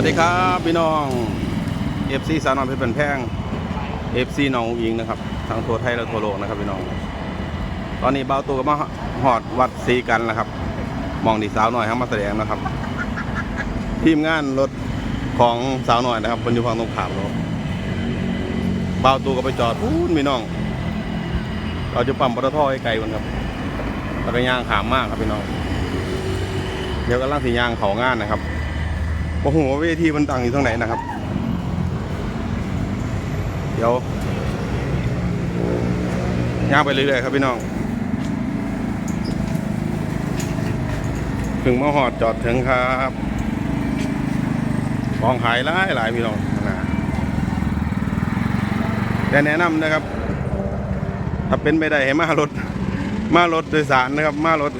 วัสดีครับพี่น้อง FC สาวนอยเพชรเป็นแพง FC น้องอิงนะครับทั้งทั่วไทยและทั่วโลกนะครับพี่น้อง ตอนนี้เบาตัวก็มาหอดวัดสีกันแล้วครับ มองดีสาวหน่อยครับมาแสดงนะครับ ทีมงานรถของสาวหน่อยนะครับบนอยู่ฝั่งตรงขามรถเบาตัวก็ไปจอดพูนพี่น้อง เราจะปั๊มปตทไกลกันครับแล้วก็ย่างขามมากครับพี่น้อง เดี๋ยวกำลังสียางเขางานนะครับ โอ้โหเวทีมันตั้งอยู่ตรงไหนนะครับ เดี๋ยวย่างไปเรื่อยๆครับพี่น้องถึงมาหอดจอดถึงครับของขายหลายหลายพี่น้องนะแต่แนะนำนะครับ ถ้าเป็นไปได้ให้มารถ มารถโดยสารนะครับ มารถ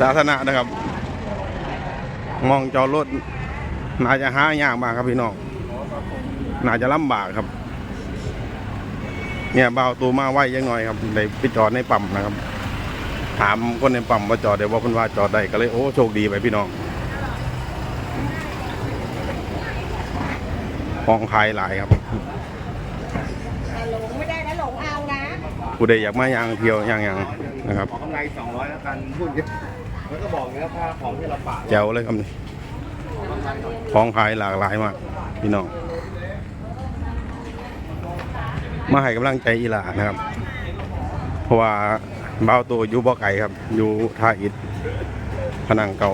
สาธารณะนะครับ มองจอรถ น่าจะหายากมากครับพี่น้องน่าจะลำบากครับ เนี่ยเบาตัวมาไว้ยังหน่อยครับเลยไปจอดในปั๊มนะครับ ถามคนในปั๊มว่าจอดได้ว่าเพิ่นว่าจอดได้ก็เลยโอ้โชคดีไปพี่น้องของขายหลายครับแต่หลงไม่ได้นะหลงเอานะผู้ใดอยากมาย่างเที่ยวย่างอย่างนะครับขอกำไร200แล้วกันพูดเยอะแล้วก็บอกเนื้อผ้าของที่เราปะแจ๋วเลยครับนี่ ของขายหลากหลายมากพี่น้อง มาให้กำลังใจอีหลานะครับ เพราะว่าเบ้าตัวอยู่บ่อไก่ครับ อยู่ท่าอิฐพนังเก่า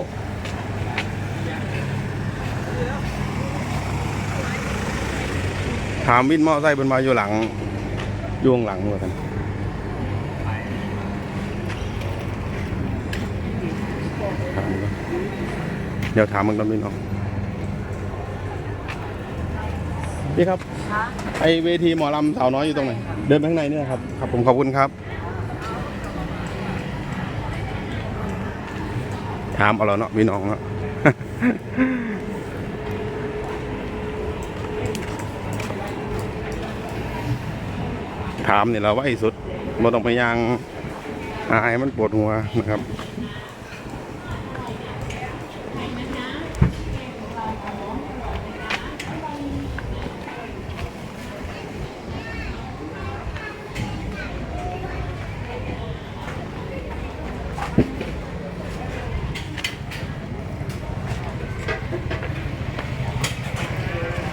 ถามวินมอไซค์บนมาอยู่หลังอยู่ข้างหลังเหมือนกันถามก่อนเดี๋ยวถามมึงตอนพี่น้อง พี่ครับ ไอเวทีหมอลำสาวน้อยอยู่ตรงไหน เดินไปข้างในเนี่ยครับ ครับผมขอบคุณครับ ถามเอาแล้วเนาะพี่น้องเนาะถามเนี่ยเราไว้สุดมันต้องไปยางอายมันปวดหัวนะครับ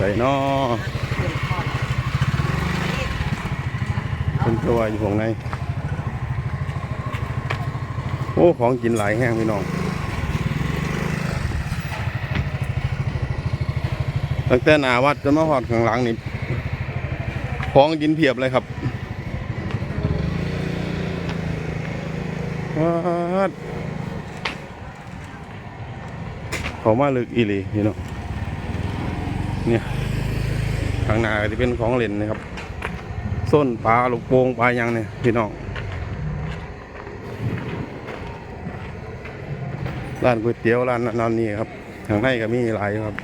ส่นอเป็นตัวอยู่ข้างใน โอ้ ของกินหลายแห้งพี่น้อง ตั้งแต่หนาวัดจนมาหอดข้างหลังนี่ ของกินเพียบเลยครับวัดเขามาลึกอีหลีพี่น้อง เนี่ยข้างหน้าก็จะเป็นของเล่นนะครับส้นปลาลูกโป่งปลายังเนี่ยพี่น้องร้านก๋วยเตี๋ยวร้านนันนนี้ครับข้างในก็มีหลายครับ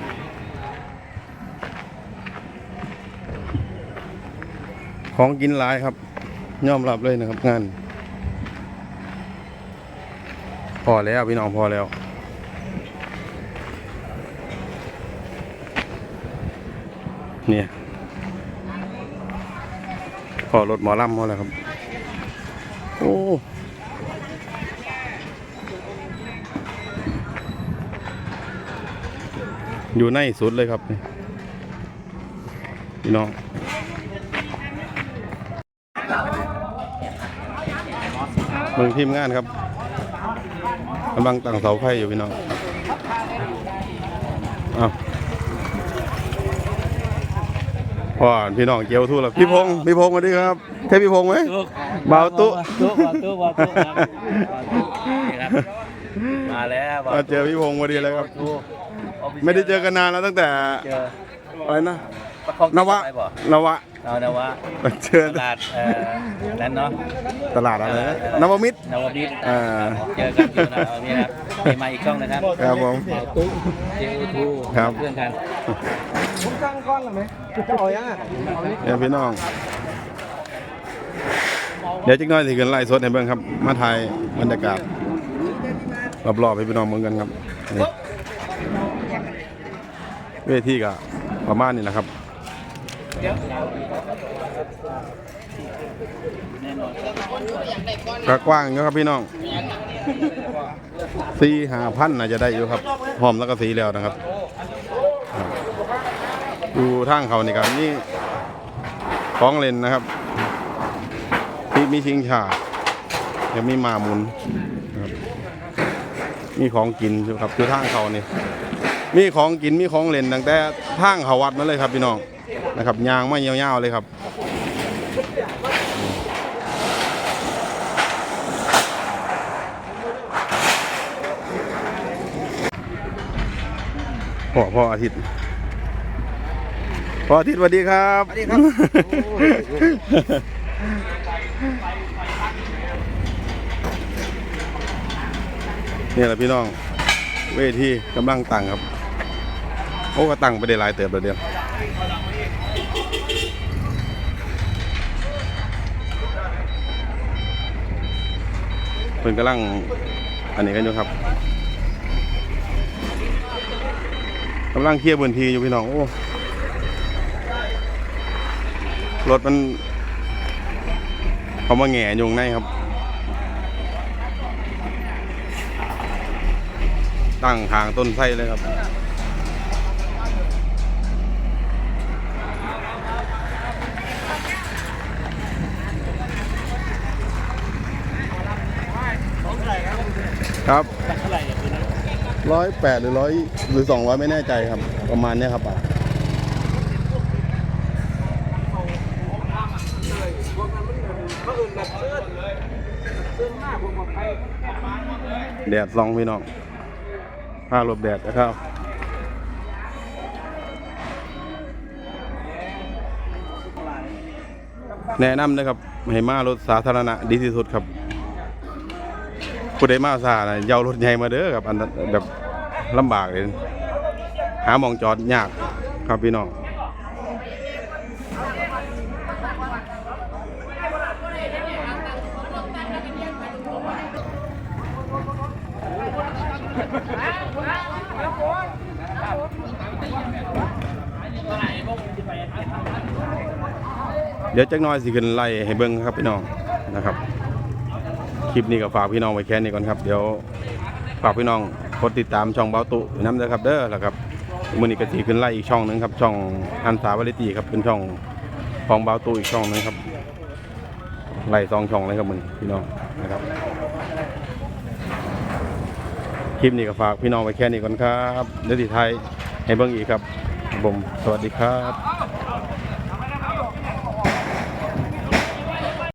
ของกินหลายครับยอมรับเลยนะครับงาน พอแล้วพี่น้องพอแล้ว เนี่ยพอรถหมอลำเขาแล้วครับ โอ้อยู่ในสุดเลยครับพี่น้องเมืองทีมงานครับกำลังตั้งเสาไฟอยู่พี่น้องอ้าว พ่อพี่น้องเจียวทู่แล้วพี่พงศ์พี่พงศ์สวัสดีครับเทพพี่พงศ์ไหมบ่าวตุ๊ตุ๊บ่าวตุ๊บ่าวตุ๊ครับบ่าวตุ๊นี่ครับมาแล้วบ่าวมาเจอพี่พงศ์พอดีเลยครับตุ๊ไม่ได้เจอกันนานแล้วตั้งแต่เจออะไรนะประคองนวะไปบ่นวะเอานวะเจอตลาดเอ่อนั้นเนาะตลาดอะไรนะนวมิตรนวมิตรอ่าเจอกันอยู่นะเอานี่นะครับมีมาอีกช่องนะครับครับผมบ่าวตุ๊เจอทูครับเพื่อนกัน ผมตั้งก้อนหรือไหมจะเอายังอะเนี่ยพี่น้อง เดี๋ยวจักน้อยสิขึ้นไล่สดให้เบิ่งครับ มาถ่ายบรรยากาศรอบๆให้พี่น้องเบิ่งกันครับนี่เวทีก็ประมาณนี้นะครับก็กว้างอยู่ครับพี่น้องสี่หาพันน่าจะได้อยู่ครับหอมแล้วก็สีแล้วนะครับ ดูทางเขานี่ครับนี่ของเล่นนะครับ มีมีชิงชายังมีหมาหมุนมีของกินอยู่ครับดูทางเขานี่มีของกินมีของเล่นตั้งแต่ทางเขาวัดมาเลยครับพี่น้องนะครับยางไม่ยาวๆเลยครับพ่อพ่ออาทิตย์ ออาทิตย์สวัสดีครับสวัสดีครับนี่แหละพี่น้อง เวทีกำลังตั้งครับ โอ้ก็ตั้งไปได้หลายเติบแล้วเดียวเพิ่นกำลังอันนี้กันอยู่ครับกำลังเคลียร์พื้นที่อยู่พี่น้องโอ้ รถมันเขามาแง่ยงในครับ ตั้งทางต้นไทรเลยครับครับร้อยแปดหรือร้อยหรือสองร้อยไม่แน่ใจครับ ประมาณนี้ครับอะ แดดซองพี่น้องผ้าหลบแดดนะครับแนะนำนะครับให้มารถสาธารณะดีที่สุดครับผู้ใดมาซานะอยาวรถใหญ่มาเด้อครับอันนั้นแบบลำบากเลยหาหมองจอดยากครับพี่น้อง เดี๋ยวจักหน้อยสิขึ้นไล่ให้เบิ่งครับพี่น้องนะครับ คลิปนี้ก็ฝากพี่น้องไว้แค่นี้ก่อนครับ เดี๋ยวฝากพี่น้องกดติดตามช่องเบาตุน้ำเด้อครับเด้อแล้วครับมือนี้ก็สีขึ้นไล่อีกช่องหนึงครับช่องอันสาวาริตีครับเป็นช่องของเบาตุอีกช่องหนึงครับไล่สองช่องเลยครับมือพี่น้องนะครับ คลิปนี้ก็ฝากพี่น้องไว้แค่นี้ก่อนครับเดี๋ยวทีไทยให้เบิ่งอีกครับผมสวัสดีครับ